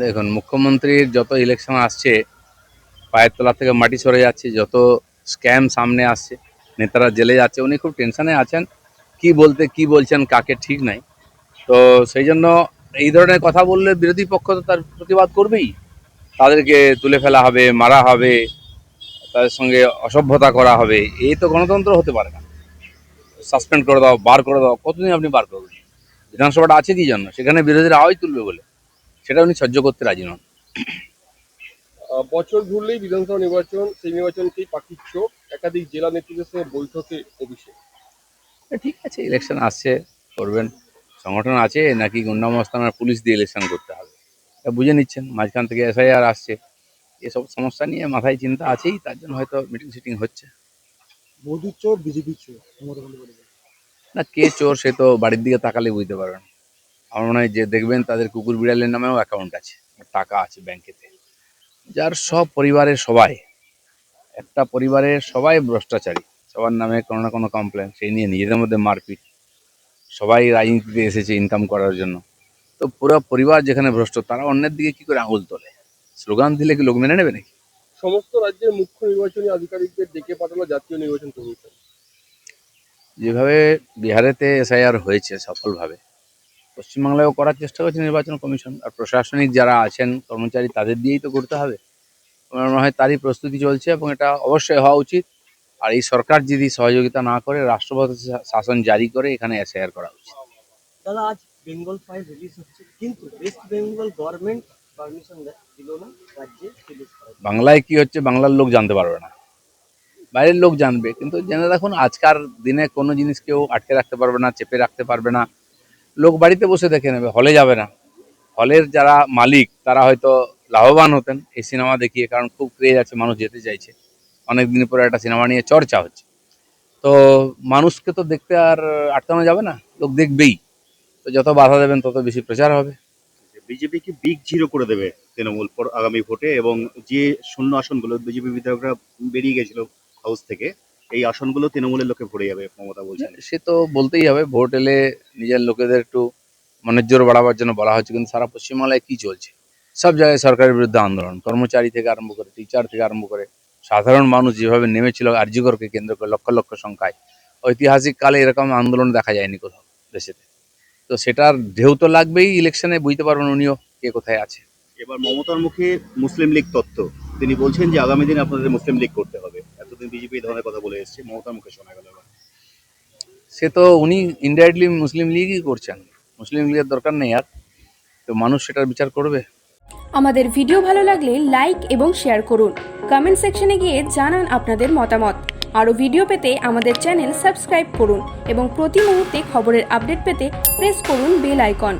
দেখুন, মুখ্যমন্ত্রীর যত ইলেকশন আসছে, পায়ের তলা থেকে মাটি সরে যাচ্ছে, যত স্ক্যাম সামনে আসছে, নেতারা জেলে যাচ্ছে, উনি খুব টেনশনে আছেন। কি বলতে, কি বলছেন, কাকে ঠিক নাই। তো সেই জন্য এই ধরনের কথা বললে বিরোধী পক্ষ তো তার প্রতিবাদ করবেই। তাদেরকে তুলে ফেলা হবে, মারা হবে, তাদের সঙ্গে অসভ্যতা করা হবে, এই তো গণতন্ত্র হতে পারে না। সাসপেন্ড করে দাও, বার করে দাও, কতদিন আপনি বার করবেন? বিধানসভাটা আছে কি জন্য সেখানে বিরোধীরা আওয়াজ তুলবে বলে। সেটা উনি সহ্য করতে রাজি নন। বছর ঘুরলেই বিধানসভা নির্বাচন সেই নির্বাচনকেই পাখির চোখ? একাধিক জেলা নেতৃত্বের সঙ্গে বৈঠকে অভিষেক। ঠিক আছে ইলেকশন আসছে করবেন। সংগঠন আছে নাকি গুন্ডামস্তানের পুলিশ দিয়ে ইলেকশন করতে হবে? এটা বুঝে নিচ্ছেন মাঝখান থেকে এসআইআর আসছে। এসব সমস্যা নিয়ে মাথায় চিন্তা আছেই তার জন্য হয়তো মিটিং সিটিং হচ্ছে। মোদী চোর বিজেপি চোর না কে চোর সে তো বাড়ির দিকে তাকালে বুঝতে পারবেন। আমার মনে হয় যে দেখবেন তাদের কুকুর বিড়ালের নামেও অ্যাকাউন্ট আছে টাকা আছে ব্যাংকেতে যার সব পরিবারের সবাই একটা পরিবারের সবাই ভ্রষ্টাচারী সবার নামে কোনো না কোনো কমপ্লেন সেই নিয়ে নিজেদের মধ্যে মারপিট। সবাই রাজনীতিতে এসেছে ইনকাম করার জন্য। তো পুরো পরিবার যেখানে ভ্রষ্ট তারা অন্যের দিকে কি করে আঙুল তোলে? স্লোগান দিলে কি লোক মেনে নেবে নাকি? সমস্ত রাজ্যের মুখ্য নির্বাচনী আধিকারিকদের ডেকে পাঠালো জাতীয় নির্বাচন কমিশন। যেভাবে বিহারেতে এসআইআর হয়েছে সফলভাবে পশ্চিমবাংলায়ও করার চেষ্টা করছে নির্বাচন কমিশন আর প্রশাসনিক যারা আছেন কর্মচারী তাদের দিয়েই তো করতে হবে। আমার মনে হয় তারই প্রস্তুতি চলছে এবং এটা অবশ্যই হওয়া উচিত। আর এই সরকার যদি সহযোগিতা না করে রাষ্ট্রপতি শাসন জারি করে এখানে এসআইআর করা উচিত। দাদা আজ বেঙ্গল ফাইল রিলিজ হচ্ছে কিন্তু ওয়েস্ট বেঙ্গল গভর্নমেন্ট পারমিশন দিল না রাজ্যে রিলিজ বাংলায় কি হচ্ছে বাংলার লোক জানতে পারবে না। বাইরের লোক জানবে কিন্তু জেনে রাখুন আজকার দিনে কোনো জিনিস কেউ আটকে রাখতে পারবে না চেপে রাখতে পারবে না। লোক বাড়িতে বসে দেখে নেবে, হলে যাবে না। হলের যারা মালিক, তারা হয়তো লাভবান হতেন এই সিনেমা দেখিয়ে, কারণ খুব ক্রেজ আছে, মানুষ যেতে চাইছে। অনেক দিন পরে একটা সিনেমা নিয়ে চর্চা হচ্ছে। তো মানুষকে তো দেখতে আর আটকানো যাবে না, লোক দেখবেই। তো যত বাধা দেবেন, তত বেশি প্রচার হবে। বিজেপি কি বিগ জিরো করে দেবে তৃণমূল আগামী ভোটে, এবং যে শূন্য আসনগুলো বিজেপি বিধায়করা বেরিয়ে গেছিল হাউস থেকে এই আসনগুলো তৃণমূলের লোকে ভরে যাবে মমতা বলছেন। সে তো বলতেই হবে ভোট এলে নিজের লোকেদের একটু মনের জোর বাড়াবার জন্য বলা হচ্ছে কিন্তু সারা পশ্চিমবাংলায় কি চলছে? সব জায়গায় সরকারের বিরুদ্ধে আন্দোলন কর্মচারী থেকে আরম্ভ করে টিচার থেকে আরম্ভ করে সাধারণ মানুষ যেভাবে নেমেছিল আরজিগরকে কেন্দ্র করে লক্ষ লক্ষ সংখ্যায় ঐতিহাসিক কালে এরকম আন্দোলন দেখা যায়নি কোথাও দেশেতে। তো সেটার ঢেউ তো লাগবেই ইলেকশনে বুঝতে পারবেন উনিও কে কোথায় আছে। এবার মমতার মুখে মুসলিম লীগ তত্ত্ব। তিনি বলছেন যে আগামী দিনে আপনাদের মুসলিম লীগ করতে হবে। এতদিন বিজেপি এই ধরনের কথা বলে এসেছে মমতার মুখে শোনা গেল এবার। সে তো উনি ইনডাইরেক্টলি মুসলিম লীগই করছেন। মুসলিম লীগের দরকার নেই আর। তো মানুষ সেটার বিচার করবে। আমাদের ভিডিও ভালো লাগলে লাইক এবং শেয়ার করুন। কমেন্ট সেকশনে গিয়ে জানান আপনাদের মতামত। আরও ভিডিও পেতে আমাদের চ্যানেল সাবস্ক্রাইব করুন এবং প্রতি মুহূর্তে খবরের আপডেট পেতে প্রেস করুন বেল আইকন